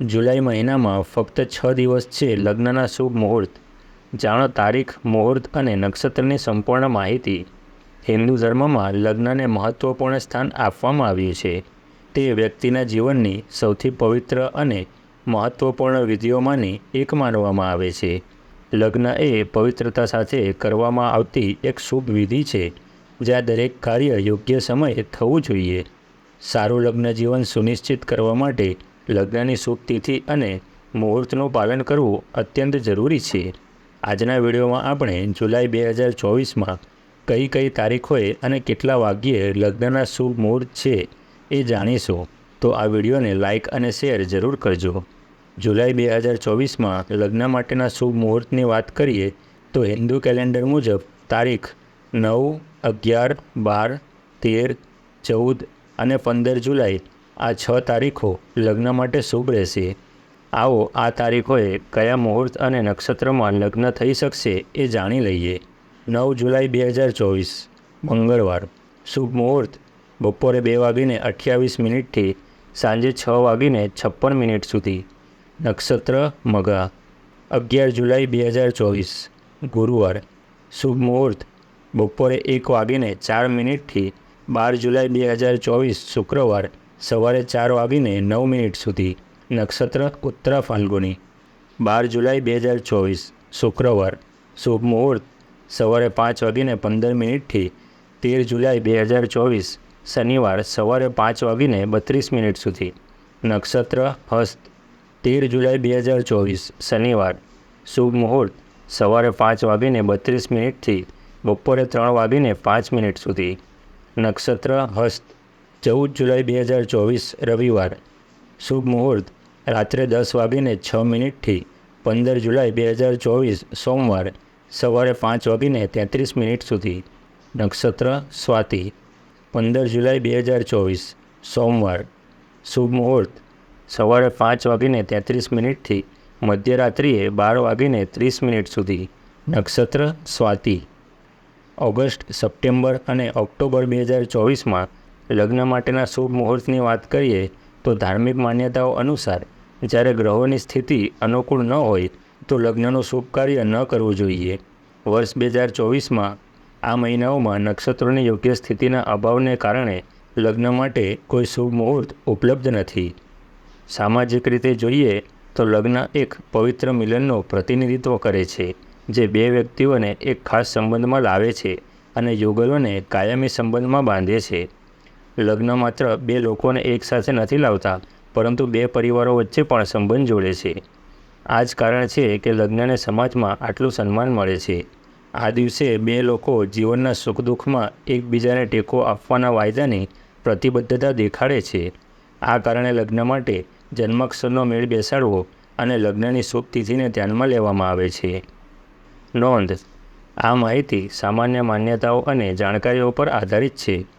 જુલાઈ મહિનામાં ફક્ત છ દિવસ છે લગ્નના શુભ મુહૂર્ત. જાણો તારીખ, મુહૂર્ત અને નક્ષત્રની સંપૂર્ણ માહિતી. હિન્દુ ધર્મમાં લગ્નને મહત્ત્વપૂર્ણ સ્થાન આપવામાં આવ્યું છે. તે વ્યક્તિના જીવનની સૌથી પવિત્ર અને મહત્ત્વપૂર્ણ વિધિઓમાંની એક માનવામાં આવે છે. લગ્ન એ પવિત્રતા સાથે કરવામાં આવતી એક શુભ વિધિ છે, જ્યાં દરેક કાર્ય યોગ્ય સમયે થવું જોઈએ. સારું લગ્ન જીવન સુનિશ્ચિત કરવા માટે લગ્નની શુભ તિથિ અને મુહૂર્તનું પાલન કરવું અત્યંત જરૂરી છે. આજના વિડીયોમાં આપણે જુલાઈ બે હજાર ચોવીસમાં કઈ કઈ તારીખોએ અને કેટલા વાગ્યે લગ્નના શુભ મુહૂર્ત છે એ જાણીશું. તો આ વિડીયોને લાઇક અને શેર જરૂર કરજો. જુલાઈ બે હજાર ચોવીસમાં લગ્ન માટેના શુભ મુહૂર્તની વાત કરીએ તો હિન્દુ કેલેન્ડર મુજબ તારીખ નવ, અગિયાર, બાર, તેર, ચૌદ અને પંદર જુલાઈ આ છ તારીખો લગ્ન માટે શુભ રહેશે. આવો, આ તારીખોએ કયા મુહૂર્ત અને નક્ષત્રમાં લગ્ન થઈ શકશે એ જાણી લઈએ. નવ જુલાઈ બે હજાર ચોવીસ, મંગળવાર. શુભ મુહૂર્ત, બપોરે બે વાગીને અઠ્યાવીસ મિનિટથી સાંજે છ વાગીને છપ્પન મિનિટ સુધી. નક્ષત્ર, મગા. અગિયાર જુલાઈ બે હજાર ચોવીસ, ગુરુવાર. શુભ મુહૂર્ત, બપોરે એક વાગીને ચાર મિનિટથી બાર જુલાઈ બે હજાર ચોવીસ, શુક્રવાર. સવારે ચાર વાગીને નવ મિનિટ સુધી નક્ષત્ર ઉત્તરા ફાલ્ગુની. બાર જુલાઈ બે હજાર ચોવીસ, શુક્રવાર, શુભ મુહૂર્ત, સવારે પાંચ વાગીને પંદર મિનિટથી તેર જુલાઈ બે હજાર ચોવીસ, શનિવાર, સવારે પાંચ વાગીને બત્રીસ મિનિટ સુધી. નક્ષત્ર, હસ્ત, તેર જુલાઈ બે હજાર ચોવીસ, શનિવાર, શુભ મુહૂર્ત, સવારે પાંચ વાગીને બત્રીસ મિનિટથી બપોરે ત્રણ વાગીને પાંચ મિનિટ સુધી. નક્ષત્ર, હસ્ત ચૌદ જુલાઈ બે હજાર ચોવીસ, રવિવાર. શુભ મુહૂર્ત. રાત્રે દસ વાગીને છ મિનિટથી પંદર જુલાઈ બે હજાર ચોવીસ, સોમવાર, સવારે પાંચ વાગીને તેત્રીસ મિનિટ સુધી. નક્ષત્ર, સ્વાતિ. પંદર જુલાઈ બે હજાર ચોવીસ, સોમવાર. શુભ મુહૂર્ત. સવારે પાંચ વાગીને તેત્રીસ મિનિટથી મધ્યરાત્રિએ બાર વાગીને ત્રીસ મિનિટ સુધી. નક્ષત્ર, સ્વાતિ. ઓગસ્ટ, સપ્ટેમ્બર અને ઓક્ટોબર બે હજાર ચોવીસમાં લગ્ન માટેના શુભ મુહૂર્તની વાત કરીએ, તો ધાર્મિક માન્યતાઓ અનુસાર, જ્યારે ગ્રહોની સ્થિતિ અનુકૂળ ન હોય, તો લગ્નનું શુભ કાર્ય ન કરવું જોઈએ. વર્ષ બે હજાર ચોવીસમાં, આ મહિનાઓમાં નક્ષત્રોની યોગ્ય સ્થિતિના અભાવને કારણે લગ્ન માટે કોઈ શુભ મુહૂર્ત ઉપલબ્ધ નથી. સામાજિક રીતે જોઈએ, તો લગ્ન એક પવિત્ર મિલનનું પ્રતિનિધિત્વ કરે છે, જે બે વ્યક્તિઓને એક ખાસ સંબંધમાં લાવે છે અને યુગલોને કાયમી સંબંધમાં બાંધે છે. લગ્ન માત્ર બે લોકોને એકસાથે નથી લાવતા, પરંતુ બે પરિવારો વચ્ચે પણ સંબંધ જોડે છે. આ જ કારણ છે કે લગ્નને સમાજમાં આટલું સન્માન મળે છે. આ દિવસે બે લોકો જીવનના સુખ દુઃખમાં એકબીજાને ટેકો આપવાના વાયદાની પ્રતિબદ્ધતા દેખાડે છે. આ કારણે લગ્ન માટે જન્માક્ષરનો મેળ બેસાડવો અને લગ્નની શુભ તિથિને ધ્યાનમાં લેવામાં આવે છે. નોંધ. આ માહિતી સામાન્ય માન્યતાઓ અને જાણકારીઓ પર આધારિત છે.